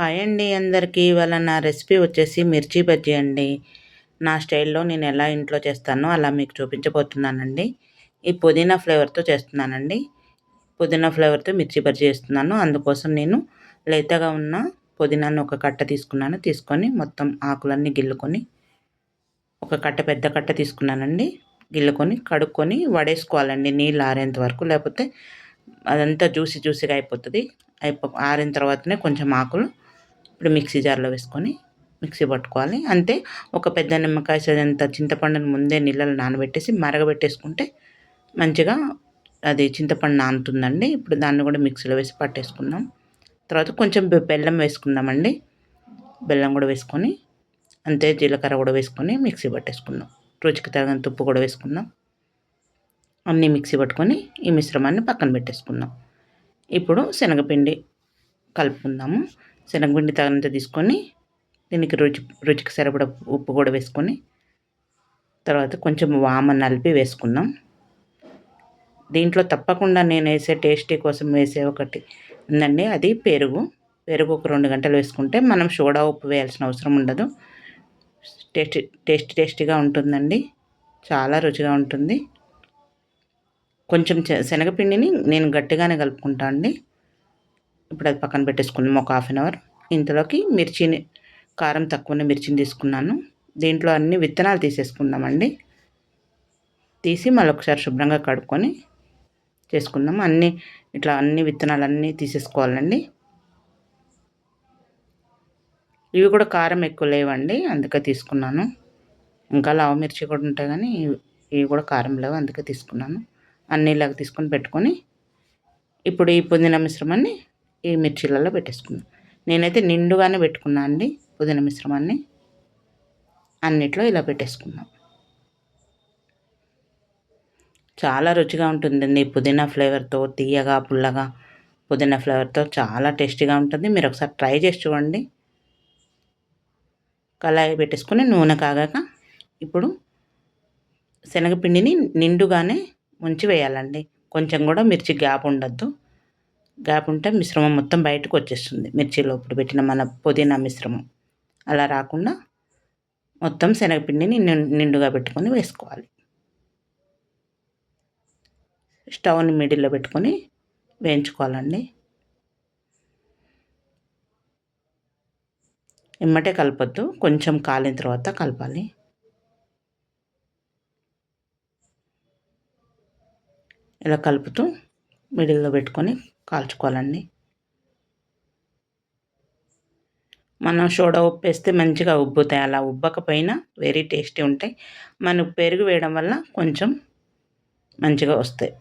Hi అండి అందరికీ. ఇవాళ నా రెసిపీ వచ్చేసి మిర్చి బజ్జీ అండి. నా స్టైల్లో నేను ఎలా ఇంట్లో చేస్తానో అలా మీకు చూపించబోతున్నానండి. ఈ పుదీనా ఫ్లేవర్తో చేస్తున్నానండి. పుదీనా ఫ్లేవర్తో మిర్చి బజ్జీ చేస్తున్నాను. అందుకోసం నేను లేతగా ఉన్న పుదీనాను ఒక కట్ట తీసుకున్నాను. తీసుకొని మొత్తం ఆకులన్నీ గిల్లుకొని ఒక కట్ట పెద్ద కట్ట తీసుకున్నానండి. గిల్లుకొని కడుక్కొని వడేసుకోవాలండి నీళ్ళు ఆరేంత వరకు. లేకపోతే అదంతా జ్యూసీ జ్యూసీగా అయిపోతుంది. అయిపో ఆరిన తర్వాతనే కొంచెం ఆకులు ఇప్పుడు మిక్సీ జార్లో వేసుకొని మిక్సీ పట్టుకోవాలి. అంతే ఒక పెద్ద నిమ్మకాయ సైజంత చింతపండుని ముందే నీళ్ళలో నానబెట్టేసి మరగబెట్టేసుకుంటే మంచిగా అది చింతపండు నానుతుందండి. ఇప్పుడు దాన్ని కూడా మిక్సీలో వేసి పట్టేసుకుందాం. తర్వాత కొంచెం బెల్లం వేసుకుందామండి. బెల్లం కూడా వేసుకొని అంతే జీలకర్ర కూడా వేసుకొని మిక్సీ పట్టేసుకుందాం. రుచికి తగినంత ఉప్పు కూడా వేసుకుందాం. అన్నీ మిక్సీ పట్టుకొని ఈ మిశ్రమాన్ని పక్కన పెట్టేసుకుందాం. ఇప్పుడు శనగపిండి కలుపుకుందాము. శనగపిండి తగినంత తీసుకొని దీనికి రుచి రుచికి సరిపడ ఉప్పు కూడా వేసుకొని తర్వాత కొంచెం వామ నలిపి వేసుకుందాం. దీంట్లో తప్పకుండా నేను వేసే టేస్టీ కోసం వేసే ఒకటి ఉందండి అది పెరుగు. పెరుగు ఒక రెండు గంటలు వేసుకుంటే మనం సోడా ఉప్పు వేయాల్సిన అవసరం ఉండదు. టేస్టీ టేస్టీ టేస్టీగా ఉంటుందండి. చాలా రుచిగా ఉంటుంది. కొంచెం శనగపిండిని నేను గట్టిగానే కలుపుకుంటా అండి. ఇప్పుడు అది పక్కన పెట్టేసుకున్నాము ఒక హాఫ్ అన్ అవర్ ఇంతలోకి మిర్చిని కారం తక్కువనే మిర్చిని తీసుకున్నాను. దీంట్లో అన్ని విత్తనాలు తీసేసుకుందామండి. తీసి మళ్ళీ ఒకసారి శుభ్రంగా కడుక్కొని చేసుకుందాం. అన్నీ ఇట్లా అన్ని విత్తనాలు అన్నీ తీసేసుకోవాలండి. ఇవి కూడా కారం ఎక్కువ లేవండి అందుకే తీసుకున్నాను. ఇంకా లావు మిర్చి కూడా ఉంటాయి కానీ ఇవి కూడా కారం లేవు అందుకే తీసుకున్నాను. అన్నీ ఇలాగ తీసుకొని పెట్టుకొని ఇప్పుడు ఈ పుదీనా మిశ్రమాన్ని ఈ మిర్చీలలో పెట్టేసుకుందాం. నేనైతే నిండుగానే పెట్టుకున్నాను అండి పుదీనా మిశ్రమాన్ని. అన్నిట్లో ఇలా పెట్టేసుకుందాం. చాలా రుచిగా ఉంటుందండి పుదీనా ఫ్లేవర్తో తీయగా పుల్లగా. పుదీనా ఫ్లేవర్తో చాలా టేస్టీగా ఉంటుంది. మీరు ఒకసారి ట్రై చేసి చూడండి. కళాయి పెట్టేసుకుని నూనె కాగాక ఇప్పుడు శనగపిండిని నిండుగానే ముంచి వేయాలండి. కొంచెం కూడా మిర్చి గ్యాప్ ఉండద్దు. కాకుండా మిశ్రమం మొత్తం బయటకు వచ్చేస్తుంది. మిర్చి లోపల పెట్టిన మన పుదీనా మిశ్రమం. అలా రాకుండా మొత్తం శనగపిండిని నిండుగా పెట్టుకొని వేసుకోవాలి. స్టవ్ని మిడిల్లో పెట్టుకొని వేయించుకోవాలండి. ఇమ్మటే కలపొద్దు. కొంచెం కాలిన తర్వాత కలపాలి. ఇలా కలుపుతూ మిడిల్లో పెట్టుకొని కాల్చుకోవాలండి. మనం సోడా ఉప్పు వేస్తే మంచిగా ఉబ్బుతాయి. అలా ఉబ్బకపోయినా వెరీ టేస్టీ ఉంటాయి. మనం పెరుగు వేయడం వల్ల కొంచెం మంచిగా వస్తాయి.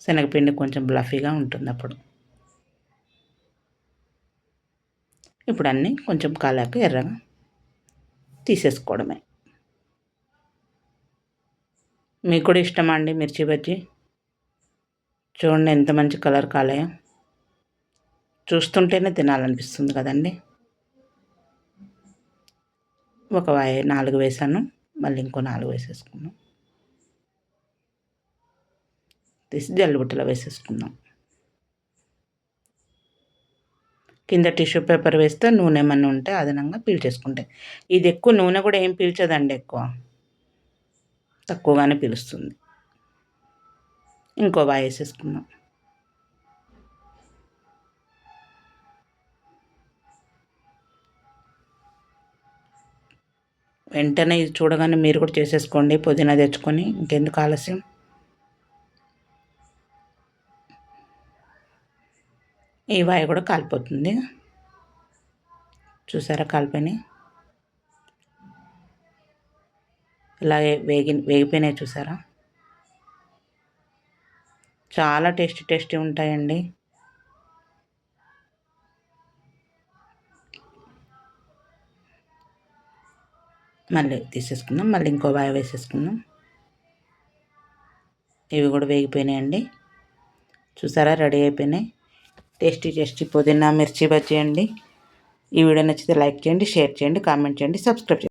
శనగపిండి కొంచెం బ్లఫీగా ఉంటుంది అప్పుడు. ఇప్పుడు అన్నీ కొంచెం కాలాక ఎర్రగా తీసేసుకోవడమే. మీకు కూడా ఇష్టమా అండి మిర్చి బజ్జీ? చూడండి ఎంత మంచి కలర్ కాలేయో. చూస్తుంటేనే తినాలనిపిస్తుంది కదండి. ఒక వాయి నాలుగు వేసాను. మళ్ళీ ఇంకో నాలుగు వేసేసుకున్నాం. తీసి జల్లుబుట్టలో వేసేసుకుందాం. కింద టిష్యూ పేపర్ వేస్తే నూనె ఏమన్నా ఉంటే అదనంగా పీల్చేసుకుంటే. ఇది ఎక్కువ నూనె కూడా ఏం పీల్చదండి ఎక్కువ. తక్కువగానే పిలుస్తుంది. ఇంకో బాయ్ వేసేసుకుందాం వెంటనే ఇది చూడగానే మీరు కూడా చేసేసుకోండి. పుదీనా తెచ్చుకొని ఇంకెందుకు ఆలస్యం? ఈ వాయి కూడా కాలిపోతుంది. చూసారా కాలిపోయినాయి? ఇలాగే వేగి వేగిపోయినాయి చూసారా? చాలా టేస్టీ టేస్టీ ఉంటాయండి. మళ్ళీ తీసేసుకుందాం మళ్ళీ ఇంకో బాగా వేసేసుకుందాం. ఇవి కూడా వేగిపోయినాయండి. చూసారా? రెడీ అయిపోయినాయి. టేస్టీ టేస్టీ పుదీనా మిర్చి బజ్జీ అండి. ఈ వీడియో నచ్చితే లైక్ చేయండి షేర్ చేయండి కామెంట్ చేయండి సబ్స్క్రైబ్ చేయండి.